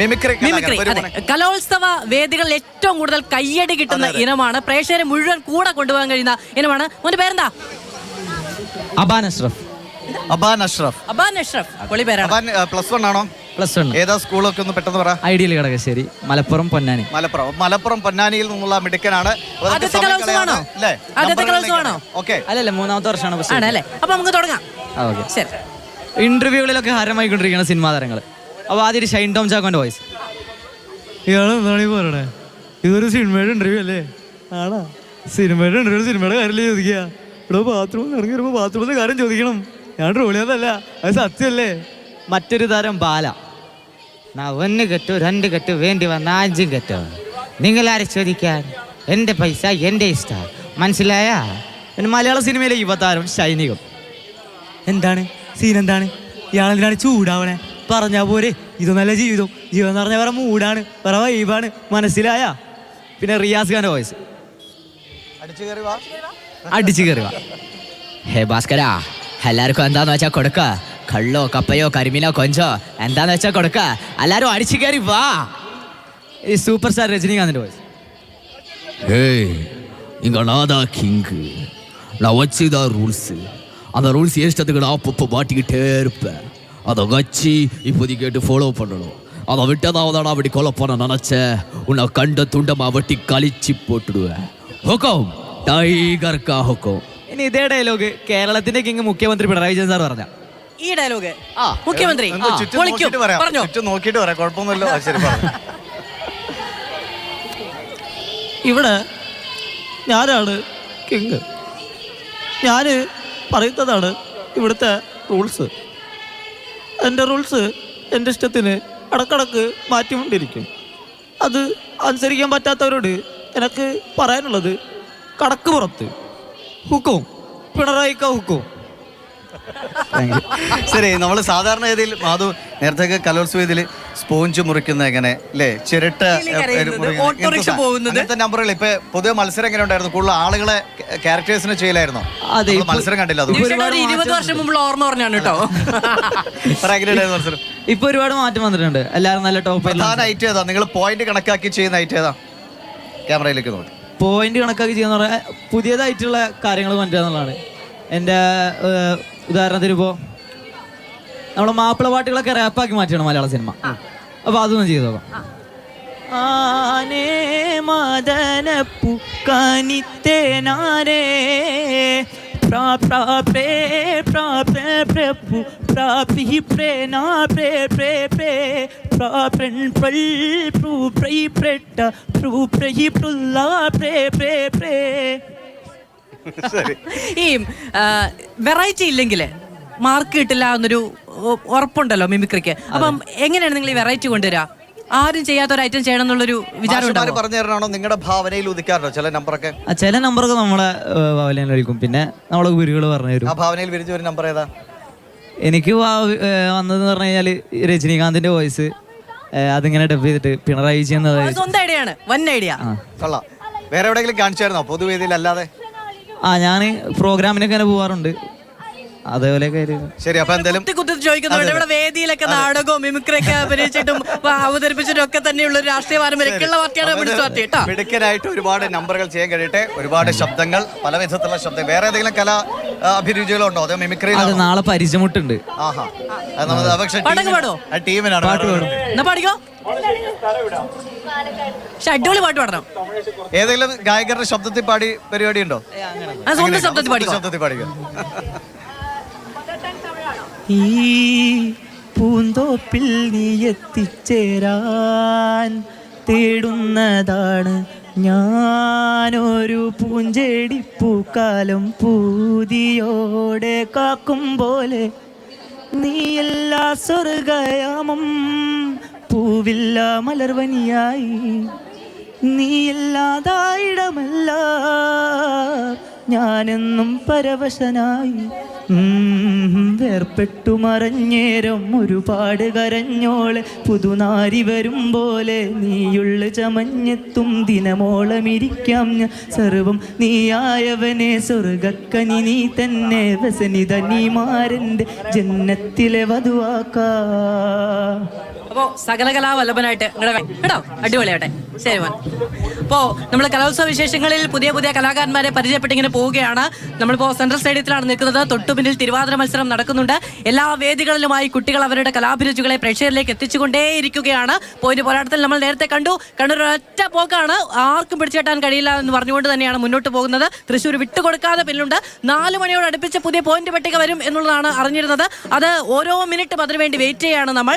Mimicry mimicry അതെ. കലോത്സവ വേദികളിൽ ഏറ്റവും കൂടുതൽ കയ്യടി കിട്ടുന്ന ഇനമാണ്. പ്രേക്ഷകരെ മുഴുവൻ കൂടെ കൊണ്ടുപോകാൻ കഴിയുന്ന ഇനമാണ്. മോന്റെ പേരെന്താ? അബാൻ അഷ്റഫ്. അബാൻ അഷ്റഫ്. അബാൻ അഷ്റഫ്. പൊളി പേരാണ്. അബാൻ പ്ലസ് വൺ ആണോ? Plus one. ഏതാ സ്കൂളൊക്കെ ഒന്ന് പെട്ടെന്ന് പറ. ഐഡിയൽ കടകശ്ശേരി മലപ്പുറം പൊന്നാനി. മലപ്പുറം. മലപ്പുറം പൊന്നാനിയിൽ നിന്നുള്ള മിടുക്കനാണ്. അല്ലല്ല മൂന്നാമത്തെ വർഷമാണ് അപ്പൊ നമുക്ക് തുടങ്ങാം. ആ ഓക്കെ. ശരി. ഇന്റർവ്യൂകളിലൊക്കെ ഹരമായിക്കൊണ്ടിരിക്കുന്ന സിനിമാ താരങ്ങൾ അപ്പോൾ ആദ്യം ഷൈൻ ടോം ചാക്കോന്റെ വോയിസ് ഇയാൾ എന്താണ് ഈ പറയണേ? ഇതൊരു സിനിമയുടെ ഇന്റർവ്യൂ അല്ലേ? ആണോ? സിനിമയുടെ ഇന്റർവ്യൂ സിനിമയുടെ കാര്യമല്ലേ ചോദിക്കുക? ഇവിടെ ബാത്റൂമിൽ ഇറങ്ങി വരുമ്പോൾ ബാത്റൂമിലെ കാര്യം ചോദിക്കണം. ഞാൻ റോളിയതല്ല അത് സത്യമല്ലേ? മറ്റൊരു തരം ബാല. ഒന്ന് കെട്ടു രണ്ട് കെട്ടു വേണ്ടി വന്ന അഞ്ചും കെട്ടു. നിങ്ങളാരെ ചോദിക്കാൻ? എന്റെ പൈസ എന്റെ ഇഷ്ടം. മനസ്സിലായ? പിന്നെ മലയാള സിനിമയിലെ യുവതാരം സൈനികം എന്താണ്? സീൻ എന്താണ്? ഇയാളെന്തിനാണ് ചൂടാവണേ? പറഞ്ഞാ പോരെ. ഇത് നല്ല ജീവിതം ജീവിതം എന്ന് പറഞ്ഞാൽ വേറെ മൂടാണ് വേറെ വൈബാണ് മനസ്സിലായ പിന്നെ റിയാസ് ഖാന്റെ വോയിസ് അടിച്ചു കയറി വാ അടിച്ചു കയറുക ഹേ ഭാസ്കര എല്ലാവർക്കും എന്താന്ന് വെച്ചാ കൊടുക്ക കള്ളോ കപ്പയോ കരിമീനോ കൊഞ്ചോ എന്താന്ന് വെച്ചാ കൊടുക്ക എല്ലാരും അടിച്ചു കയറി വാ ഈ സൂപ്പർ സ്റ്റാർ രജനീകാന്തിന്റെ വോയിസ് ஏய் இங்க நான் தான் கிங்கு நான் வச்சுதான் ரூல்ஸு அந்த ரூல்ஸ் இஷ்டத்துக்கு நான் அப்பப்போ மாட்டிக்கிட்டே இருப்பேன் அதை வச்சு இப்போதி கேட்டு ஃபாலோ பண்ணணும் அதை விட்டதாவது நான் அப்படி கொலை பண்ண நினச்சேன் உன்னை கண்ட துண்டமா வெட்டி கழிச்சு போட்டுடுவேன் ஹொக்கம் டைகர்க்கா ஹொக்கம் ഇനി ഇതേ ഡയലോഗ് കേരളത്തിന്റെ കിങ് മുഖ്യമന്ത്രി പിണറായി വിജയൻ സാർ പറഞ്ഞ ഈ ഡയലോഗ് മുഖ്യമന്ത്രി ഒന്ന് ചുറ്റും പൊളിക്കും നോക്കിയിട്ട് പറയാം പറഞ്ഞോ ചുറ്റും നോക്കിയിട്ട് പറയാം കുഴപ്പമൊന്നുമില്ല ആ, ശരി പറഞ്ഞു ഇവിടെ ഞാനാണ് കിങ് ഞാൻ പറയുന്നതാണ് ഇവിടുത്തെ റൂൾസ് എന്റെ റൂൾസ് എന്റെ ഇഷ്ടത്തിന് ഇടക്കിടക്ക് മാറ്റിക്കൊണ്ടിരിക്കും. അത് അനുസരിക്കാൻ പറ്റാത്തവരോട് എനിക്ക് പറയാനുള്ളത് കടക്ക് പുറത്ത്. ഹുക്കും പിണറായിക്ക ഹുക്കും. ശരി നമ്മൾ സാധാരണ ഗതിയിൽ മാധു നേരത്തെ കലോത്സവ ഇതിൽ സ്പോഞ്ച് മുറിക്കുന്ന എങ്ങനെ അല്ലേ ചിരട്ട ഓട്ടോറിക്ഷ പോകുന്നത്. നമ്പറുകൾ ഇപ്പൊ പൊതുവെ മത്സരം എങ്ങനെ ഉണ്ടായിരുന്നു? കൂടുതൽ ആളുകളെ ക്യാരക്ടേഴ്സിനെ ചെയ്യലായിരുന്നു? അതെ, മത്സരം കണ്ടില്ല അത് നിമിഷയുടെ ഒരു ഇരുപത് വർഷം മുമ്പുള്ള ഓർമ്മ പറഞ്ഞാണ് കേട്ടോ. മത്സരം? ഇപ്പൊ ഒരുപാട് മാറ്റം വന്നിട്ടുണ്ട്. എല്ലാവരും നല്ല ടോപ്പ് പ്രധാന ഐറ്റം ഏതാ? നിങ്ങൾ പോയിന്റ് കണക്കാക്കി ചെയ്യുന്ന ഐറ്റം ഏതാ? ക്യാമറയിലേക്ക് നോക്കി. പോയിന്റ് കണക്കാക്കി ചെയ്യുന്ന പറഞ്ഞാൽ പുതിയതായിട്ടുള്ള കാര്യങ്ങൾ കൊണ്ടുവരാന്നുള്ളതാണ് എന്റെ ഉദാഹരണത്തിന് ഇപ്പോൾ നമ്മളെ മാപ്പിള പാട്ടുകളൊക്കെ റാപ്പാക്കി മാറ്റിയാണ് മലയാള സിനിമ. അപ്പോൾ അതൊന്നും ചെയ്തു നോക്കാം. ആനേ മദനപ്പു കനിത്തേനാരേ പ്രാ പ്രാ പ്രേ പ്രാ പ്രേ പ്രഭു പ്രാപി പ്രേ നാ പ്രേ പ്രേ പ്രേ പ്രാ പ്രൻ പ്രൽ പ്രൂ പ്രൈ പ്രേട്ട പ്രൂ പ്രൈ പ്രുല്ല പ്രേ പ്രേ പ്രേ ഈ വെറൈറ്റി ഇല്ലെങ്കിൽ മാർക്ക് കിട്ടില്ല എന്നൊരു ഉറപ്പുണ്ടല്ലോ മിമിക്രിക്ക് അപ്പം എങ്ങനെയാണ് നിങ്ങൾ ഈ വെറൈറ്റി കൊണ്ടുവരിക ആരും ചെയ്യാത്ത ഒരു ഐറ്റം ചെയ്യണം എന്നുള്ളൊരു വിചാരം? പറഞ്ഞു തരണോ നിങ്ങളുടെ ഭാവനയിൽ ഉദിക്കാറുണ്ടോ ചില നമ്പറൊക്കെ? ചില നമ്പറൊക്കെ നമ്മളെ ഭാവനയിൽ പിന്നെ നമ്മളെ ഗുരുകൾ പറഞ്ഞു തരും. ആ ഭാവനയിൽ വിരിച്ച ഒരു നമ്പർ ഏതാ? എനിക്ക് വന്നതെന്ന് പറഞ്ഞു കഴിഞ്ഞാൽ രജനീകാന്തിന്റെ വോയിസ് അതിങ്ങനെ ഡബ് ചെയ്തിട്ട് പിണറായി വിജയൻ സ്വന്തം ഐഡിയ ആണ്. വൻ ഐഡിയ കൊള്ളാം. വേറെ എവിടെയെങ്കിലും കാണിച്ചായിരുന്നോ? പൊതുവേദിയിൽ അല്ലാതെ? ആ ഞാൻ പ്രോഗ്രാമിനൊക്കെ അങ്ങനെ പോവാറുണ്ട്. ആയിരുന്നു. ശരി അപ്പൊ എന്തായാലും കുത്തി ചോദിക്കുന്നുണ്ട് ഇവിടെ വേദിയിലൊക്കെ നാടകവും മിമിക്രിയൊക്കെ അഭിനയിച്ചിട്ടും അവതരിപ്പിച്ചിട്ടും ഒക്കെ തന്നെയുള്ള ഒരു രാഷ്ട്രീയ പാരമ്പര്യമൊക്കെയുള്ള പാർട്ടിയാണ് പാർട്ടി കേട്ടോ? മിടുക്കനായിട്ട് ഒരുപാട് നമ്പറുകൾ ചെയ്യാൻ കഴിയട്ടെ. ഒരുപാട് ശബ്ദങ്ങൾ പല വിധത്തിലുള്ള ശബ്ദം വേറെ ഏതെങ്കിലും കല അഭിരുചികളുണ്ടോ? അതോ അത് മിമിക്രിയിലാണോ നാളെ പരിചയമുട്ടുണ്ട് ആഹാ. അത് നമ്മൾ പക്ഷേ പാടോ? ടീമിനാണ് പാട്ട് പാടും. എന്നാ പാടിക്കോ? അടിപൊളി പാട്ട് പാടണം. ഏതെങ്കിലും ഗായകരുടെ ശബ്ദത്തിൽ പാടി പരിപാടി ഉണ്ടോ ശബ്ദത്തിൽ പാടിക്കോ? ശബ്ദത്തിൽ പാടിക്കോ? ഈ പൂന്തോപ്പിൽ നീ എത്തിച്ചേരാൻ തേടുന്നതാണ് ഞാനൊരു പൂഞ്ചെടിപ്പൂക്കാലം പൂതിയോടെ കാക്കും പോലെ. നീയല്ല സ്വർഗയാമം പൂവില്ല മലർവനിയായി. നീയില്ലാതായിടമല്ല ഞാനെന്നും പരവശനായി വേർപ്പെട്ടു മറഞ്ഞേരം ഒരുപാട് കരഞ്ഞോളെ. പുതുനാരി വരും പോലെ നീയുള്ള ചമഞ്ഞെത്തും ദിനമോളമിരിക്കാം ഞാൻ. സർവം നീയായവനെ സ്വർഗക്കനി നീ തന്നെ വസനിത നീ മാരന്റെ ജന്നത്തിലെ വധുവാക്കാ. അപ്പോ സകലകലാവല്ലഭനായിട്ട് വല്ലഭനായിട്ട് കേട്ടോ? അടിപൊളിയാട്ടെ. ശരി മോൻ നമ്മൾ കലോത്സവ വിശേഷങ്ങളിൽ പുതിയ പുതിയ കലാകാരന്മാരെ പരിചയപ്പെട്ട് ഇങ്ങനെ പോവുകയാണ്. നമ്മളിപ്പോ സെൻട്രൽ സ്റ്റേഡിയത്തിലാണ് നിൽക്കുന്നത്. തൊട്ടു പിന്നിൽ തിരുവാതിര മത്സരം നടക്കുന്നുണ്ട്. എല്ലാ വേദികളിലുമായി കുട്ടികൾ അവരുടെ കലാഭിരുചികളെ പ്രേക്ഷകരിലേക്ക് എത്തിച്ചുകൊണ്ടേയിരിക്കുകയാണ്. പോയിന്റ് പോരാട്ടത്തിൽ നമ്മൾ നേരത്തെ കണ്ടു. കണ്ണൂർ ഒറ്റ പോക്കാണ്. ആർക്കും പിടിച്ചെട്ടാൻ കഴിയില്ല എന്ന് പറഞ്ഞുകൊണ്ട് തന്നെയാണ് മുന്നോട്ട് പോകുന്നത്. തൃശ്ശൂർ വിട്ടുകൊടുക്കാതെ പിന്നിലുണ്ട്. നാല് മണിയോട് അടുപ്പിച്ച് പുതിയ പോയിന്റ് പട്ടിക വരും എന്നുള്ളതാണ് അറിഞ്ഞിരുന്നത്. അത് ഓരോ മിനിറ്റും അതിനുവേണ്ടി വെയിറ്റ് ചെയ്യാണ് നമ്മൾ.